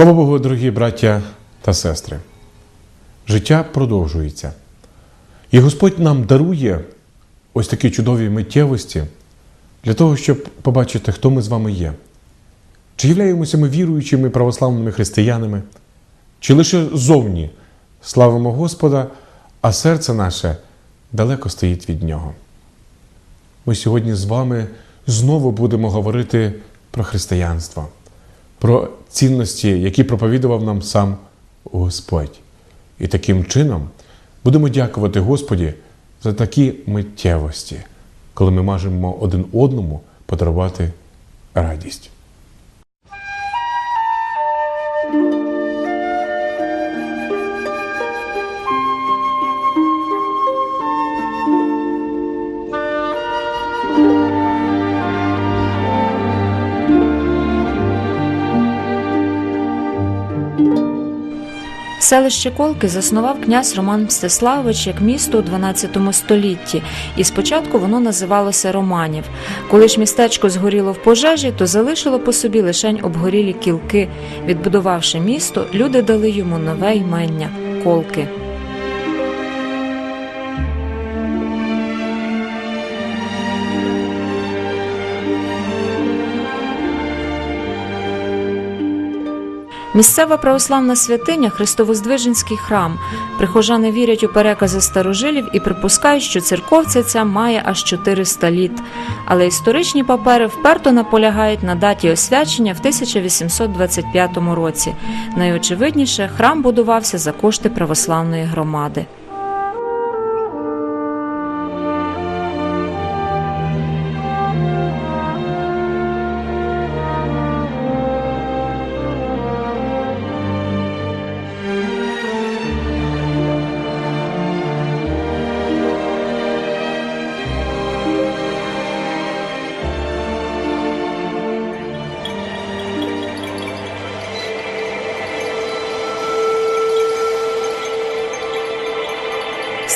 Слава Богу, дорогі браття та сестри. Життя продовжується. І Господь нам дарує ось такі чудові миттєвості для того, щоб побачити, хто ми з вами є. Чи являємося ми віруючими православними християнами, чи лише зовні славимо Господа, а серце наше далеко стоїть від Нього. Ми сьогодні з вами знову будемо говорити про християнство, про цінності, які проповідував нам сам Господь. І таким чином будемо дякувати Господі за такі миттєвості, коли ми можемо один одному подарувати радість. Селище Колки заснував князь Роман Мстиславович як місто у 12 столітті, і спочатку воно називалося Романів. Коли ж містечко згоріло в пожежі, то залишило по собі лишень обгорілі кілки. Відбудувавши місто, люди дали йому нове ймення Колки. Місцева православна святиня Христовоздвиженський храм. Прихожани вірять у перекази старожилів і припускають, що церковця ця має аж 400 літ. Але історичні папери вперто наполягають на даті освячення в 1825 році. Найочевидніше, храм будувався за кошти православної громади.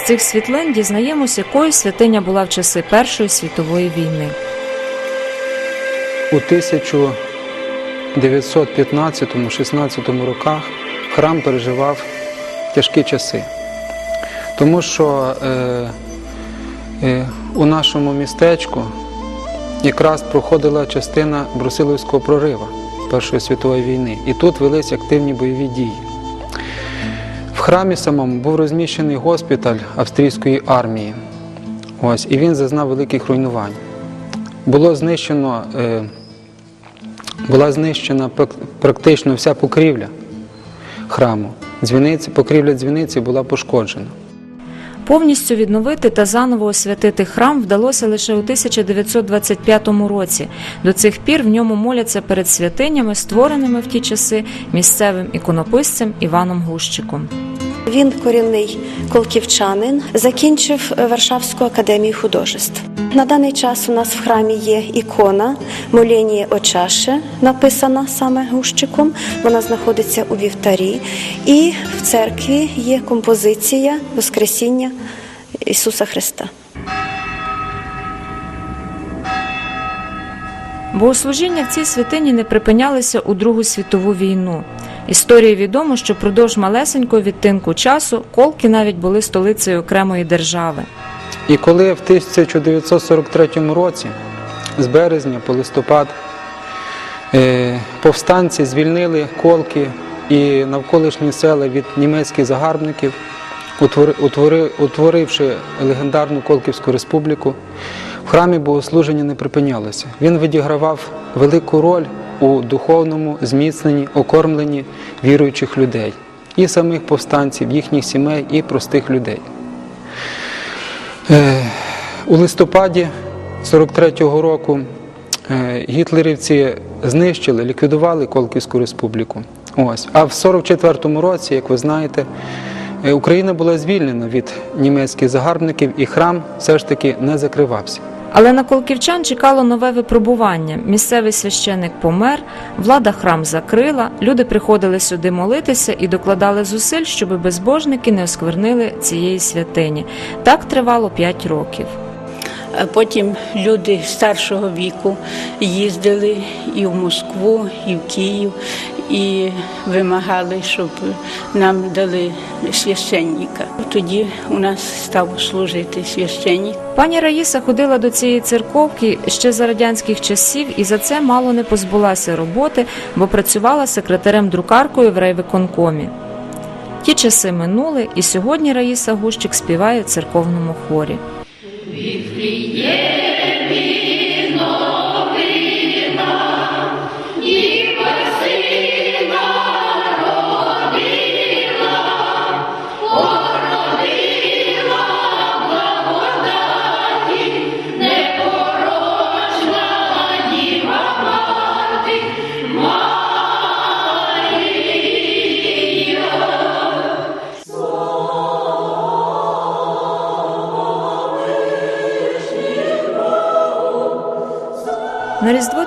Цих світлин дізнаємося, якою святиня була в часи Першої світової війни. У 1915-16 роках храм переживав тяжкі часи, тому що е, е, у нашому містечку якраз проходила частина Брусиловського прорива Першої світової війни, і тут велись активні бойові дії. Храмі самому був розміщений госпіталь австрійської армії. Ось, і він зазнав великих руйнувань. Було знищено, е, була знищена практично вся покрівля храму. Дзвіниці, покрівля дзвіниці була пошкоджена. Повністю відновити та заново освятити храм вдалося лише у 1925 році. До цих пір в ньому моляться перед святинями, створеними в ті часи місцевим іконописцем Іваном Гущиком. Він корінний колківчанин, закінчив Варшавську академію художеств. На даний час у нас в храмі є ікона Молєнія Очаше, написана саме Гущиком. Вона знаходиться у вівтарі. І в церкві є композиція Воскресіння Ісуса Христа. Богослужіння в цій святині не припинялися у Другу світову війну. Історії відомо, що продовж малесенького відтинку часу колки навіть були столицею окремої держави. І коли в 1943 році, з березня по листопад, е, повстанці звільнили колки і навколишні села від німецьких загарбників, утвори- утвори- утворивши легендарну Колківську республіку, в храмі богослуження не припинялося. Він відігравав велику роль у духовному зміцненні, окормленні віруючих людей, і самих повстанців, їхніх сімей, і простих людей. Е, У листопаді 43-го року е, гітлерівці знищили, ліквідували Колківську республіку. Ось. А в 44-му році, як ви знаєте, е, Україна була звільнена від німецьких загарбників і храм все ж таки не закривався. Але на колківчан чекало нове випробування. Місцевий священик помер, влада храм закрила, люди приходили сюди молитися і докладали зусиль, щоб безбожники не осквернили цієї святині. Так тривало п'ять років. Потім люди старшого віку їздили і в Москву, і в Київ, і вимагали, щоб нам дали священника. Тоді у нас став служити священник. Пані Раїса ходила до цієї церковки ще за радянських часів і за це мало не позбулася роботи, бо працювала секретарем-друкаркою в райвиконкомі. Ті часи минули, і сьогодні Раїса Гущик співає в церковному хорі.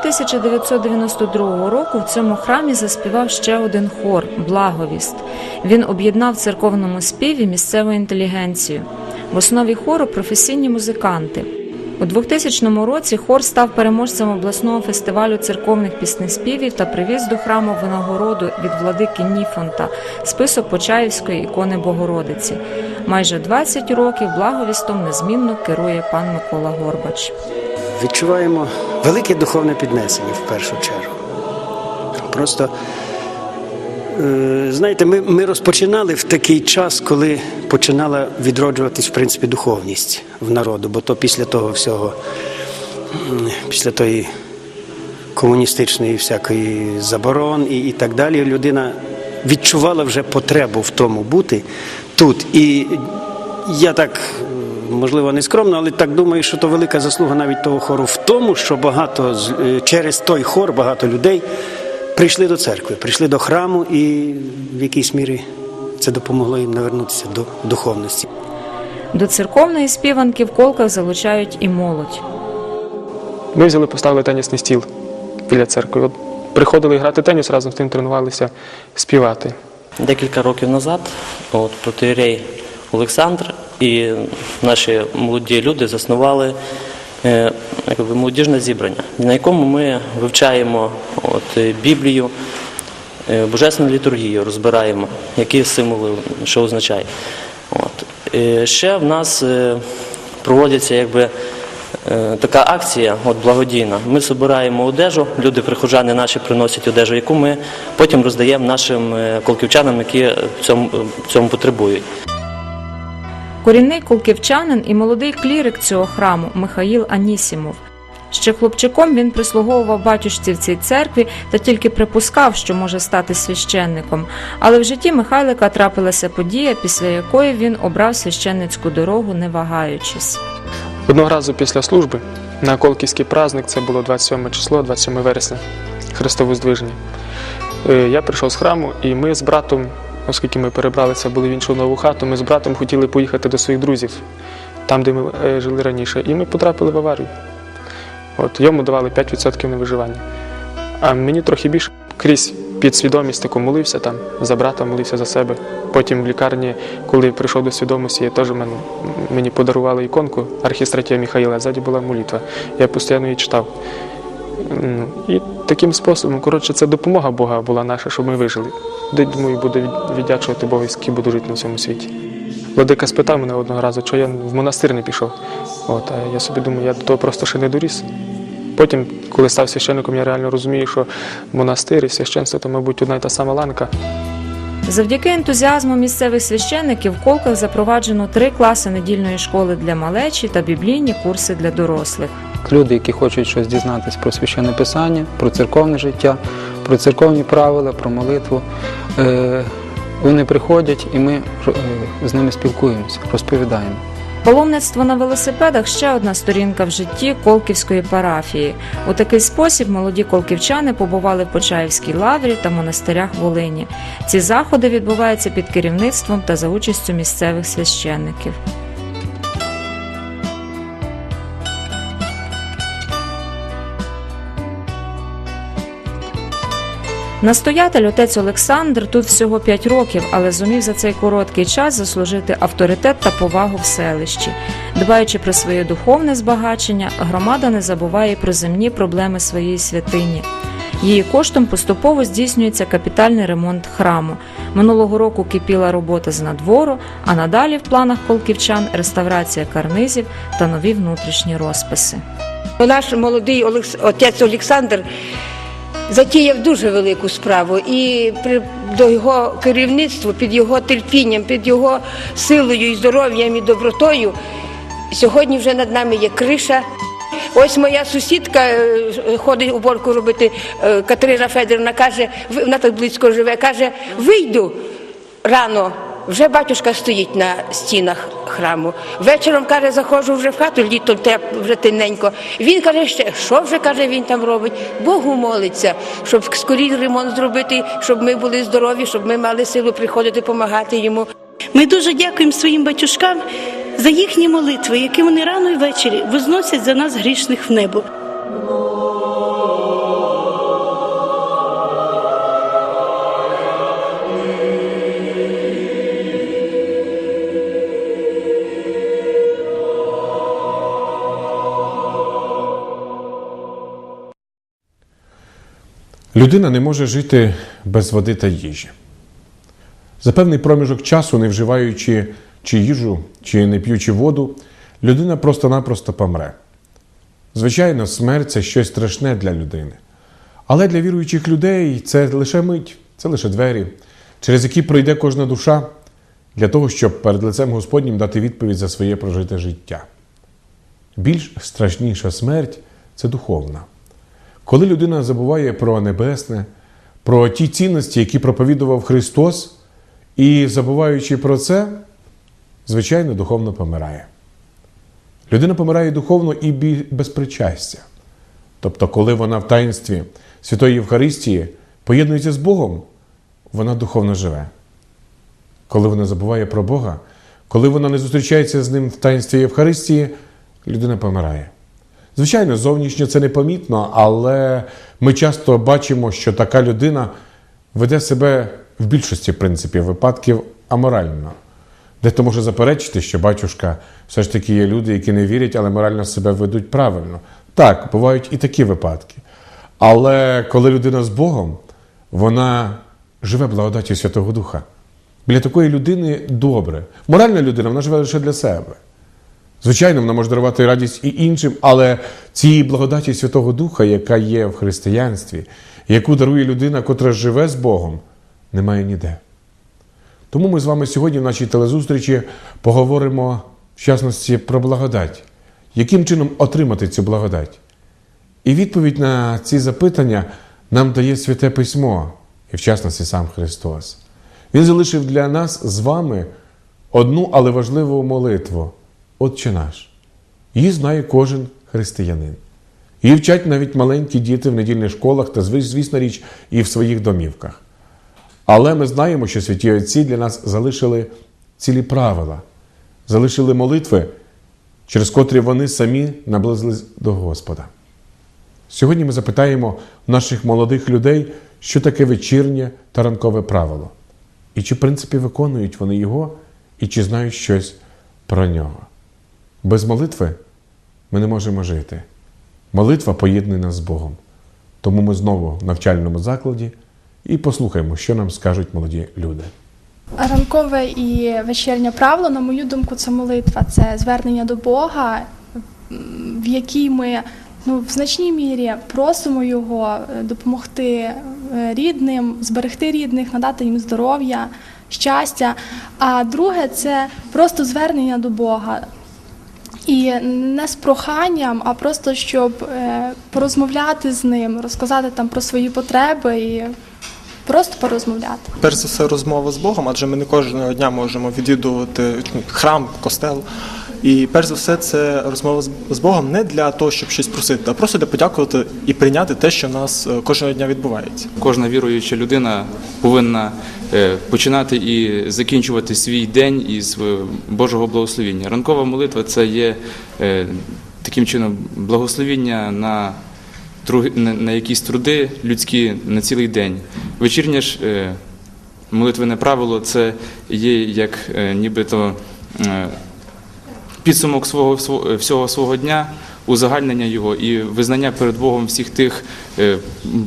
1992 року в цьому храмі заспівав ще один хор Благовіст. Він об'єднав в церковному співі місцеву інтелігенцію. В основі хору професійні музиканти. У 2000 році хор став переможцем обласного фестивалю церковних піснеспівів та привіз до храму винагороду від владики Ніфонта список Почаївської ікони Богородиці. Майже 20 років благовістом незмінно керує пан Микола Горбач. відчуваємо велике духовне піднесення в першу чергу. Просто, е, знаєте, ми, ми розпочинали в такий час, коли починала відроджуватись, в принципі, духовність в народу, бо то після того всього, після тої комуністичної всякої заборон і, і так далі, людина відчувала вже потребу в тому бути тут. І я так, можливо, не скромно, але так думаю, що то велика заслуга навіть того хору в тому, що багато е, через той хор багато людей прийшли до церкви, прийшли до храму, і в якійсь мірі це допомогло їм навернутися до духовності. До церковної співанки в колках залучають і молодь. Ми взяли, поставили тенісний стіл біля церкви. От приходили грати теніс, разом з тим тренувалися співати. Декілька років назад от, протиєрей Олександр і наші молоді люди заснували е, якби, молодіжне зібрання, на якому ми вивчаємо от, е, Біблію, е, божественну літургію, розбираємо, які символи, що означає. От. Ще в нас проводиться якби, така акція от, благодійна. Ми збираємо одежу, люди, прихожани наші приносять одежу, яку ми потім роздаємо нашим колківчанам, які цьому, цьому потребують. Корінний колківчанин і молодий клірик цього храму Михаїл Анісімов. Ще хлопчиком він прислуговував батюшці в цій церкві та тільки припускав, що може стати священником. Але в житті Михайлика трапилася подія, після якої він обрав священницьку дорогу, не вагаючись. Одного разу після служби на Колківський праздник, це було 27 число, 27 вересня, Христово здвиження. Е, Я прийшов з храму, і ми з братом, оскільки ми перебралися були в іншу нову хату, ми з братом хотіли поїхати до своїх друзів, там, де ми е, жили раніше, і ми потрапили в аварію. От йому давали 5% на виживання. А мені трохи більше крізь підсвідомість таку молився там, за брата молився за себе. Потім в лікарні, коли прийшов до свідомості, я теж мене, мені подарували іконку архістратія Михаїла, а ззаді була молитва. Я постійно її читав. І таким способом, коротше, це допомога Бога була наша, щоб ми вижили. Думаю, від- віддячувати Богу, скільки буду жити на цьому світі. Владика спитав мене одного разу, чого я в монастир не пішов. От, а я собі думаю, я до того просто ще не доріс. Потім, коли став священником, я реально розумію, що монастир і священство то, мабуть, одна й та сама ланка. Завдяки ентузіазму місцевих священиків в колках запроваджено три класи недільної школи для малечі та біблійні курси для дорослих. Люди, які хочуть щось дізнатись про священне писання, про церковне життя, про церковні правила, про молитву. е, Вони приходять і ми е, з ними спілкуємося, розповідаємо. Паломництво на велосипедах ще одна сторінка в житті Колківської парафії. У такий спосіб молоді колківчани побували в Почаївській лаврі та монастирях Волині. Ці заходи відбуваються під керівництвом та за участю місцевих священників. Настоятель отець Олександр тут всього 5 років, але зумів за цей короткий час заслужити авторитет та повагу в селищі. Дбаючи про своє духовне збагачення, громада не забуває про земні проблеми своєї святині. Її коштом поступово здійснюється капітальний ремонт храму. Минулого року кипіла робота з надвору, а надалі в планах колківчан реставрація карнизів та нові внутрішні розписи. Наш молодий отець Олександр затіяв дуже велику справу, і при до його керівництва, під його терпінням, під його силою і здоров'ям і добротою, сьогодні вже над нами є криша. Ось моя сусідка е, ходить уборку робити, е, Катерина Федорівна каже, вона так близько живе, каже, вийду рано. Вже батюшка стоїть на стінах храму. Вечором каже, заходжу вже в хату, літо теп- вже тиненько. Він каже, ще що вже каже, він там робить? Богу молиться, щоб скоріше ремонт зробити, щоб ми були здорові, щоб ми мали силу приходити, допомагати йому. Ми дуже дякуємо своїм батюшкам за їхні молитви, які вони рано і ввечері возносять за нас грішних в небо. Людина не може жити без води та їжі. За певний проміжок часу, не вживаючи чи їжу, чи не п'ючи воду, людина просто-напросто помре. Звичайно, смерть це щось страшне для людини. Але для віруючих людей це лише мить, це лише двері, через які пройде кожна душа для того, щоб перед лицем Господнім дати відповідь за своє прожите життя. Більш страшніша смерть це духовна. Коли людина забуває про небесне, про ті цінності, які проповідував Христос, і забуваючи про це, звичайно, духовно помирає. Людина помирає духовно і без причастя. Тобто, коли вона в таїнстві Святої Євхаристії поєднується з Богом, вона духовно живе. Коли вона забуває про Бога, коли вона не зустрічається з ним в таїнстві Євхаристії, людина помирає. Звичайно, зовнішньо це непомітно, але ми часто бачимо, що така людина веде себе в більшості в принципі, випадків аморально. Дехто може заперечити, що батюшка все ж таки є люди, які не вірять, але морально себе ведуть правильно. Так, бувають і такі випадки. Але коли людина з Богом, вона живе благодаті Святого Духа. Біля такої людини добре. Моральна людина, вона живе лише для себе. Звичайно, вона може дарувати радість і іншим, але цієї благодаті Святого Духа, яка є в християнстві, яку дарує людина, котра живе з Богом, немає ніде. Тому ми з вами сьогодні в нашій телезустрічі поговоримо в частності про благодать, яким чином отримати цю благодать. І відповідь на ці запитання нам дає Святе Письмо, і в частності сам Христос. Він залишив для нас з вами одну, але важливу молитву Отче наш. Її знає кожен християнин. Її вчать навіть маленькі діти в недільних школах та, звісно річ, і в своїх домівках. Але ми знаємо, що святі отці для нас залишили цілі правила, залишили молитви, через котрі вони самі наблизились до Господа. Сьогодні ми запитаємо наших молодих людей, що таке вечірнє та ранкове правило, і чи, в принципі, виконують вони його, і чи знають щось про нього. Без молитви ми не можемо жити. Молитва поєднує нас з Богом. Тому ми знову в навчальному закладі і послухаємо, що нам скажуть молоді люди. Ранкове і вечірнє правило, на мою думку, це молитва, це звернення до Бога, в якій ми ну, в значній мірі просимо Його е, допомогти е, рідним, зберегти рідних, надати їм здоров'я, щастя. А друге це просто звернення до Бога. І не з проханням, а просто щоб е, порозмовляти з ним, розказати там про свої потреби і просто порозмовляти. Перш за все, розмова з Богом, адже ми не кожного дня можемо відвідувати храм, костел. І перш за все, це розмова з- Богом не для того, щоб щось просити, а просто для подякувати і прийняти те, що в нас е, кожного дня відбувається. Кожна віруюча людина повинна е, починати і закінчувати свій день із е, Божого благословіння. Ранкова молитва це є таким чином благословіння на, на, якісь труди людські на цілий день. Вечірнє ж молитвене правило це є як нібито підсумок свого всього- всього свого дня, узагальнення його і визнання перед Богом всіх тих е,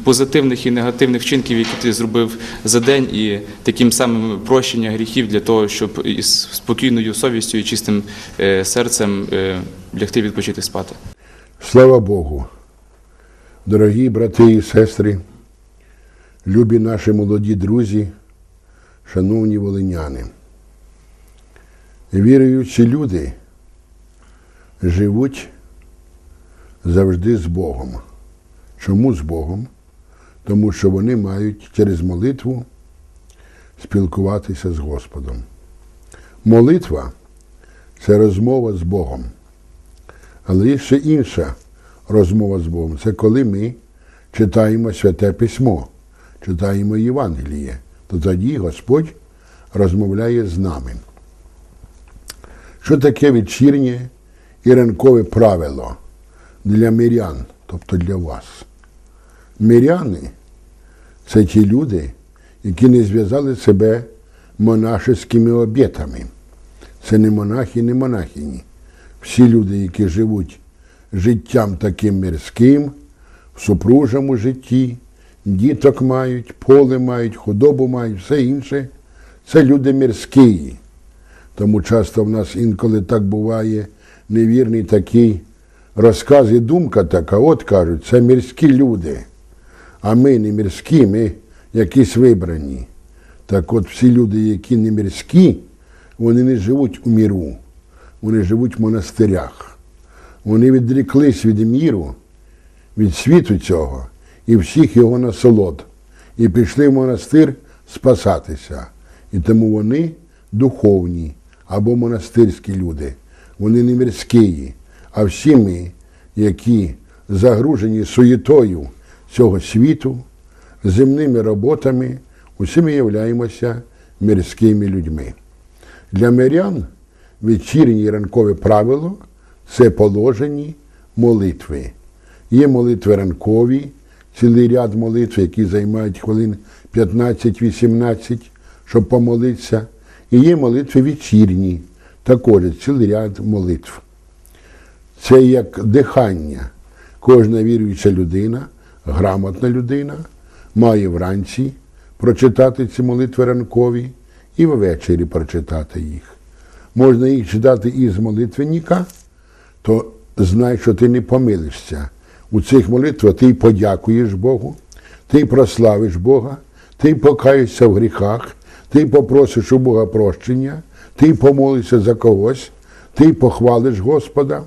позитивних і негативних вчинків, які ти зробив за день, і таким самим прощення гріхів для того, щоб із спокійною совістю і чистим е, серцем е, лягти відпочити спати. Слава Богу, дорогі брати і сестри, любі наші молоді друзі, шановні волиняни. Віруючі люди живуть завжди з Богом. Чому з Богом? Тому що вони мають через молитву спілкуватися з Господом. Молитва це розмова з Богом. Але є ще інша розмова з Богом. Це коли ми читаємо Святе Письмо, читаємо Євангеліє, то тоді Господь розмовляє з нами. Що таке вечірнє і ранкове правило для мирян, тобто для вас? Миряни це ті люди, які не зв'язали себе монашеськими обітами. Це не монахи, не монахині. Всі люди, які живуть життям таким мирським, в супружому житті, діток мають, поле мають, худобу мають, все інше, це люди мирські. Тому часто в нас інколи так буває невірний такий розказ і думка така, от кажуть, це мирські люди. А ми не мирські, ми якісь вибрані. Так от всі люди, які не мирські, вони не живуть у міру, вони живуть в монастирях. Вони відріклись від міру, від світу цього і всіх його насолод. І пішли в монастир спасатися. І тому вони духовні або монастирські люди. Вони не мирські. А всі ми, які загружені суєтою цього світу, земними роботами, усі ми являємося мирськими людьми. Для мирян вечірнє ранкове правило це положені молитви. Є молитви ранкові, цілий ряд молитв, які займають хвилин 15-18, щоб помолитися. І є молитви вечірні, також цілий ряд молитв. Це як дихання. Кожна віруюча людина, грамотна людина, має вранці прочитати ці молитви ранкові і ввечері прочитати їх. Можна їх читати із молитвенника, то знай, що ти не помилишся. У цих молитвах ти подякуєш Богу, ти прославиш Бога, ти покаєшся в гріхах, ти попросиш у Бога прощення, ти помолишся за когось, ти похвалиш Господа.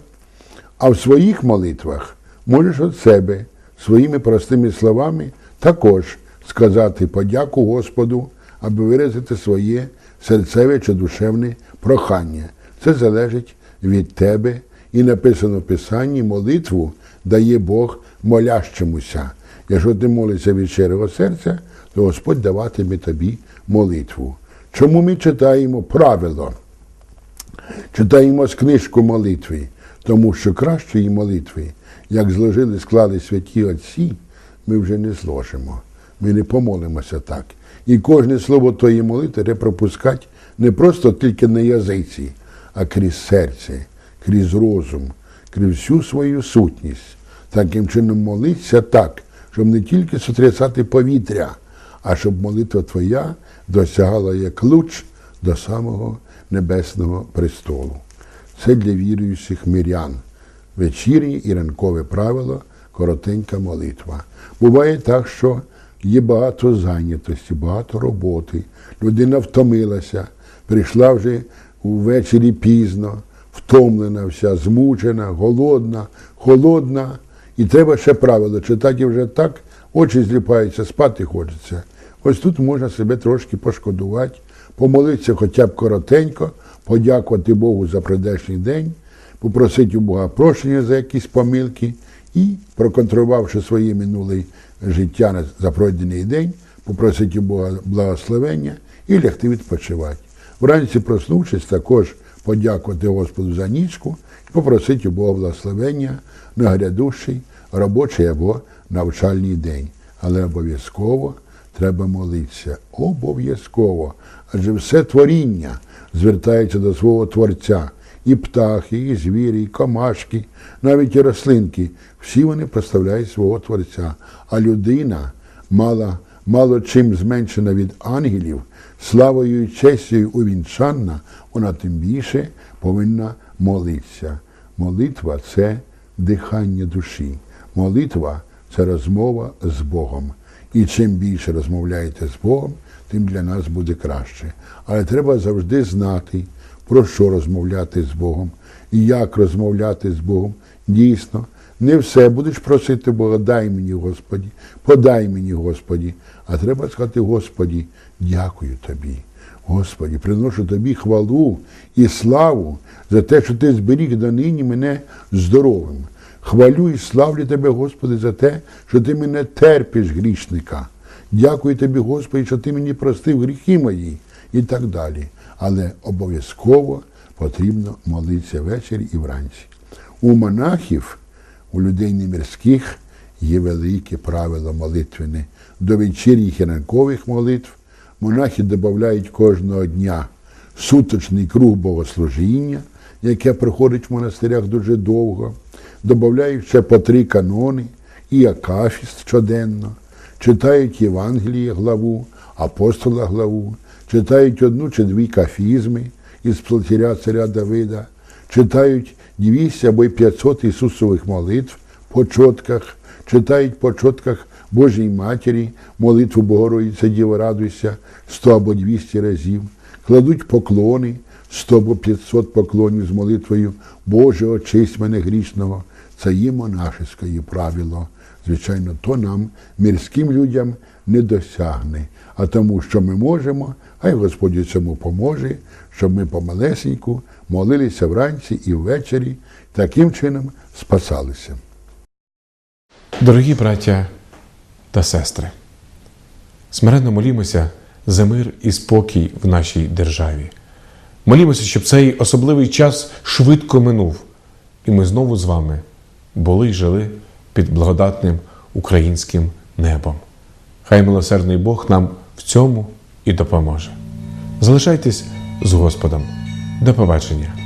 А в своїх молитвах можеш від себе своїми простими словами також сказати подяку Господу, аби виразити своє серцеве чи душевне прохання. Це залежить від тебе. І написано в Писанні, молитву дає Бог молящомуся. Якщо ти молишся від щирого серця, то Господь даватиме тобі молитву. Чому ми читаємо правило? Читаємо з книжку молитви, тому що кращої молитви, як зложили, склали святі Отці, ми вже не зложимо. Ми не помолимося так. І кожне слово тої молитви пропускати не просто тільки на язиці, а крізь серце, крізь розум, крізь всю свою сутність. Таким чином молитися так, щоб не тільки сотрясати повітря, а щоб молитва твоя досягала як луч до самого небесного престолу. Це для віруючих мирян. Вечірнє і ранкове правило коротенька молитва. Буває так, що є багато зайнятості, багато роботи. Людина втомилася, прийшла вже ввечері пізно, втомлена вся, змучена, голодна, холодна. І треба ще правило читати вже так, очі зліпаються, спати хочеться. Ось тут можна себе трошки пошкодувати, помолитися хоча б коротенько, подякувати Богу за прийдешній день, попросити у Бога прощення за якісь помилки і, проконтролювавши своє минуле життя за пройдений день, попросити у Бога благословення і лягти відпочивати. Вранці, проснувшись, також подякувати Господу за нічку і попросити у Бога благословення на грядущий робочий або навчальний день. Але обов'язково треба молитися. Обов'язково. Адже все творіння звертається до свого Творця і птахи, і звірі, і комашки, навіть і рослинки, всі вони прославляють свого Творця. А людина мала, мало чим зменшена від ангелів, славою і честю увінчанна, вона тим більше повинна молитися. Молитва це дихання душі. Молитва це розмова з Богом. І чим більше розмовляєте з Богом, тим для нас буде краще. Але треба завжди знати, про що розмовляти з Богом і як розмовляти з Богом. Дійсно, не все будеш просити Бога, дай мені, Господі, подай мені, Господі. А треба сказати, Господі, дякую тобі. Господі, приношу тобі хвалу і славу за те, що ти зберіг донині мене здоровим. Хвалю і славлю тебе, Господи, за те, що ти мене терпиш, грішника. Дякую тобі, Господи, що ти мені простив гріхи мої і так далі. Але обов'язково потрібно молитися ввечері і вранці. У монахів, у людей немірських є велике правило молитвене. До вечірніх і ранкових молитв монахи додають кожного дня суточний круг богослужіння, яке проходить в монастирях дуже довго, додають ще по три канони і акафіст щоденно, читають Євангеліє главу, апостола главу, читають одну чи дві кафізми із псалтиря царя Давида, читають 200 або й 500 Ісусових молитв по чотках, читають по чотках Божій Матері, молитву Богородиця Діва радуйся 100 або 200 разів, кладуть поклони 100 або 500 поклонів з молитвою Боже, очисть мене грішного. Це є монашеське правило. Звичайно, то нам, мірським людям, не досягне. А тому, що ми можемо, хай Господь цьому поможе, щоб ми помалесеньку молилися вранці і ввечері, таким чином спасалися. Дорогі браття та сестри, смиренно молімося за мир і спокій в нашій державі. Молімося, щоб цей особливий час швидко минув, і ми знову з вами були й жили під благодатним українським небом. Хай милосердний Бог нам в цьому і допоможе. Залишайтесь з Господом. До побачення!